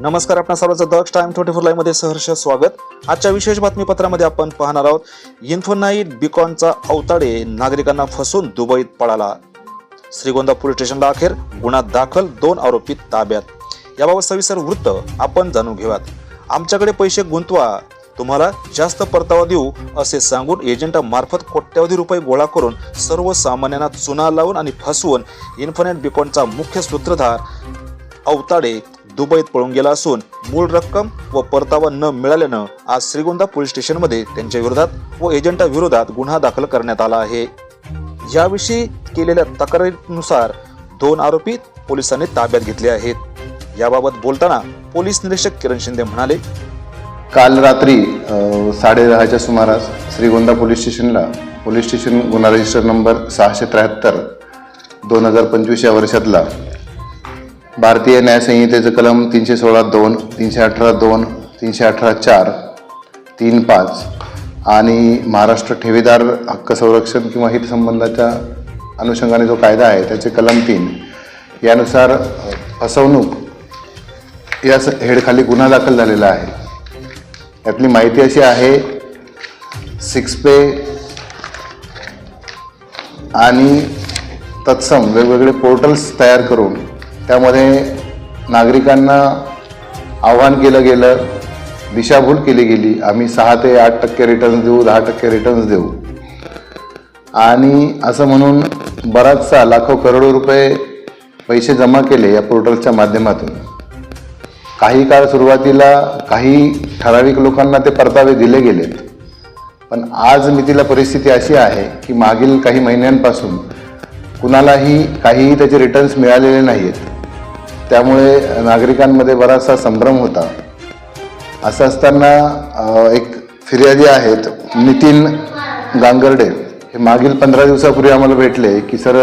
नमस्कार आपण सर्वांचं दक्ष टाइम ट्वेंटी फोर लाईव्हमध्ये सहर्ष स्वागत. आजच्या विशेष बातमीपत्रामध्ये आपण पाहणार आहोत इन्फोनाईट बिकॉनचा अवताडे नागरिकांना फसून दुबईत पळाला. श्रीगोंदा पोलीस स्टेशनला अखेर गुन्हा दाखल दोन आरोपी ताब्यात. याबाबत सविस्तर वृत्त आपण जाणून घेऊयात. आमच्याकडे पैसे गुंतवा तुम्हाला जास्त परतावा देऊ असे सांगून एजंटामार्फत कोट्यवधी रुपये गोळा करून सर्वसामान्यांना चुना लावून आणि फसवून इन्फोनेट बिकॉनचा मुख्य सूत्रधार अवताडे दुबईत पळून गेला असून मूळ रक्कम व परतावा न मिळाल्यानं आज श्रीगोंदा पोलीस स्टेशनमध्ये त्यांच्या विरोधात व एजंटाविरोधात गुन्हा दाखल करण्यात आला आहे. याविषयी केलेल्या तक्रारीनुसार दोन आरोपी पोलिसांनी ताब्यात घेतले आहेत. याबाबत बोलताना पोलीस निरीक्षक किरण शिंदे म्हणाले काल रात्री साडेदहाच्या सुमारास श्रीगोंदा पोलीस स्टेशनला पोलीस स्टेशन गुन्हा रजिस्टर नंबर सहाशे त्र्याहत्तर दोन हजार पंचवीस या वर्षातला भारतीय न्यायसंहितेचं कलम तीनशे सोळा दोन तीनशे अठरा दोन तीनशे अठरा चार तीन पाच आणि महाराष्ट्र ठेवीदार हक्क संरक्षण किंवा हित संबंधाच्या अनुषंगाने जो कायदा आहे त्याचे कलम तीन. यानुसार फसवणूक या स- हेडखाली गुन्हा दाखल झालेला आहे. यातली माहिती अशी आहे सिक्स पे आणि तत्सम वेगवेगळे पोर्टल्स तयार करून त्यामध्ये नागरिकांना आव्हान केलं गेलं दिशाभूल केली गेली. आम्ही सहा ते आठ टक्के रिटर्न्स देऊ दहा टक्के रिटर्न्स देऊ. आणि असं म्हणून बराचसा लाखो करोडो रुपये पैसे जमा केले या पोर्टलच्या माध्यमातून. काही काळ सुरुवातीला काही ठराविक लोकांना ते परतावे दिले गेलेत. पण आज मितीला परिस्थिती अशी आहे की मागील काही महिन्यांपासून कुणालाही काहीही त्याचे रिटर्न्स मिळालेले नाही आहेत त्यामुळे नागरिकांमध्ये बराचसा संभ्रम होता. असं असताना एक फिर्यादी आहेत नितीन गांगर्डे. हे मागील पंधरा दिवसापूर्वी आम्हाला भेटले की सर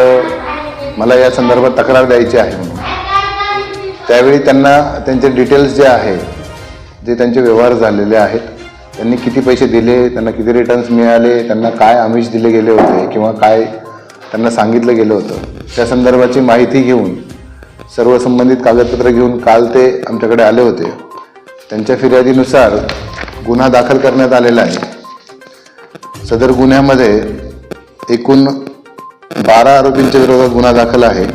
मला या संदर्भात तक्रार द्यायची आहे म्हणून. त्यावेळी त्यांना त्यांचे डिटेल्स जे आहे जे त्यांचे व्यवहार झालेले आहेत त्यांनी किती पैसे दिले त्यांना किती रिटर्न्स मिळाले त्यांना काय आमिष दिले गेले होते किंवा काय त्यांना सांगितलं गेलं होतं त्या संदर्भाची माहिती घेऊन सर्व संबंधित कागदपत्र घेऊन काल ते आमच्याकडे आले होते. त्यांच्या फिर्यादीनुसार गुन्हा दाखल करण्यात आलेला आहे. सदर गुन्ह्यामध्ये एकूण बारा आरोपींच्या विरोधात गुन्हा दाखल आहे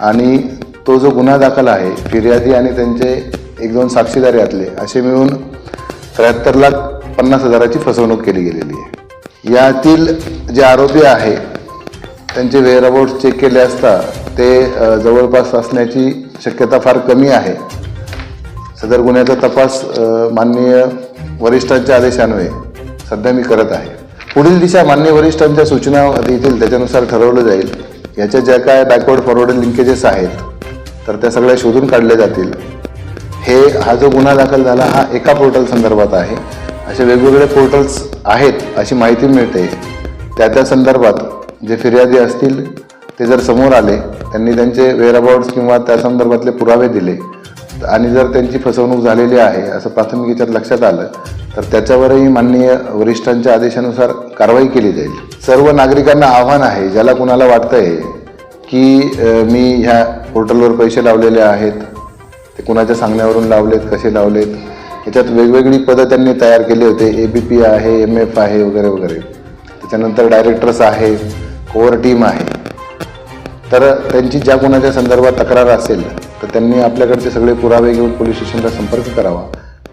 आणि तो जो गुन्हा दाखल आहे फिर्यादी आणि त्यांचे एक दोन साक्षीदार यातले असे मिळून त्र्याहत्तर लाख पन्नास हजाराची फसवणूक केली गेलेली आहे. यातील जे आरोपी आहे त्यांचे वेअरअबाउट चेक केले असता ते जवळपास असण्याची शक्यता फार कमी आहे. सदर गुन्ह्याचा तपास माननीय वरिष्ठांच्या आदेशान्वये सध्या मी करत आहे. पुढील दिशा माननीय वरिष्ठांच्या सूचना देतील त्याच्यानुसार ठरवलं जाईल. याच्या ज्या काय बॅकवर्ड फॉरवर्ड लिंकेजेस आहेत तर त्या सगळ्या शोधून काढल्या जातील. हे हा जो गुन्हा दाखल झाला हा एका पोर्टल संदर्भात आहे. असे वेगवेगळे पोर्टल्स आहेत अशी माहिती मिळते. त्या त्या संदर्भात जे फिर्यादी असतील ते जर समोर आले त्यांनी त्यांचे वेअरअबाउट्स किंवा त्या संदर्भातले पुरावे दिले आणि जर त्यांची फसवणूक झालेली आहे असं प्राथमिक याच्यात लक्षात आलं तर त्याच्यावरही माननीय वरिष्ठांच्या आदेशानुसार कारवाई केली जाईल. सर्व नागरिकांना आव्हान आहे ज्याला कुणाला वाटतं आहे की मी ह्या पोर्टलवर पैसे लावलेले आहेत ते कुणाच्या सांगण्यावरून लावलेत कसे लावलेत याच्यात वेगवेगळी पदं त्यांनी तयार केली होते ए बी पी आहे एम एफ आहे वगैरे वगैरे. त्याच्यानंतर डायरेक्टर्स आहे कोअर टीम आहे. तर त्यांची ज्या कोणाच्या संदर्भात तक्रार असेल तर त्यांनी आपल्याकडचे सगळे पुरावे घेऊन पोलीस स्टेशनला संपर्क करावा.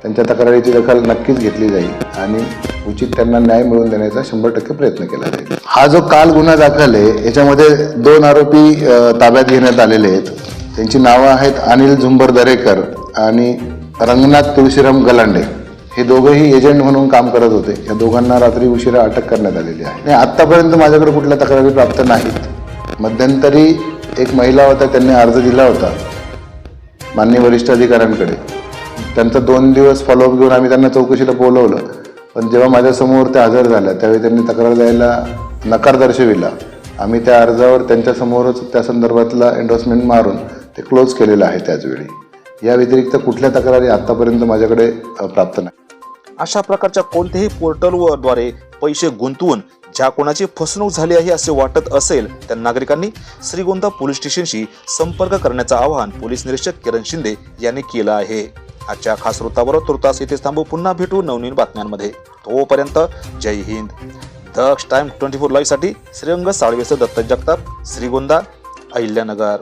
त्यांच्या तक्रारीची दखल नक्कीच घेतली जाईल आणि उचित त्यांना न्याय मिळवून देण्याचा शंभर टक्के प्रयत्न केला जाईल. हा जो काल गुन्हा दाखल आहे याच्यामध्ये दोन आरोपी ताब्यात घेण्यात आलेले आहेत. त्यांची नावं आहेत अनिल झुंबर दरेकर आणि रंगनाथ तुळशीराम गलांडे. हे दोघंही एजंट म्हणून काम करत होते. या दोघांना रात्री उशिरा अटक करण्यात आलेली आहे. आणि आत्तापर्यंत माझ्याकडे कुठल्या तक्रारी प्राप्त नाहीत. मध्यंतरी एक महिला होता त्यांनी अर्ज दिला होता मान्य वरिष्ठ अधिकाऱ्यांकडे. त्यांचा दोन दिवस फॉलोअप घेऊन आम्ही त्यांना चौकशीला बोलवलं. पण जेव्हा माझ्यासमोर त्या हजर झाल्या त्यावेळी त्यांनी तक्रार द्यायला नकार दर्शविला. आम्ही त्या अर्जावर त्यांच्यासमोरच त्या संदर्भातला एन्डोर्समेंट मारून ते क्लोज केलेलं आहे त्याचवेळी. या व्यतिरिक्त कुठल्या तक्रारी आत्तापर्यंत माझ्याकडे प्राप्त नाही. अशा प्रकारच्या कोणत्याही पोर्टलद्वारे पैसे गुंतवून ज्या कोणाची फसवणूक झाली आहे असे वाटत असेल त्या नागरिकांनी श्रीगोंदा पोलीस स्टेशनशी संपर्क करण्याचं आवाहन पोलीस निरीक्षक किरण शिंदे यांनी केलं आहे. आजच्या खास वृत्ताबरोबर तुर्तास येथे थांबू. पुन्हा भेटू नवनवीन बातम्यांमध्ये. तोपर्यंत Jai Hind. Daksh time twenty four लाईव्हसाठी Shrirang साळवेचं दत्त जगताप श्रीगोंदा अहिल्यानगर.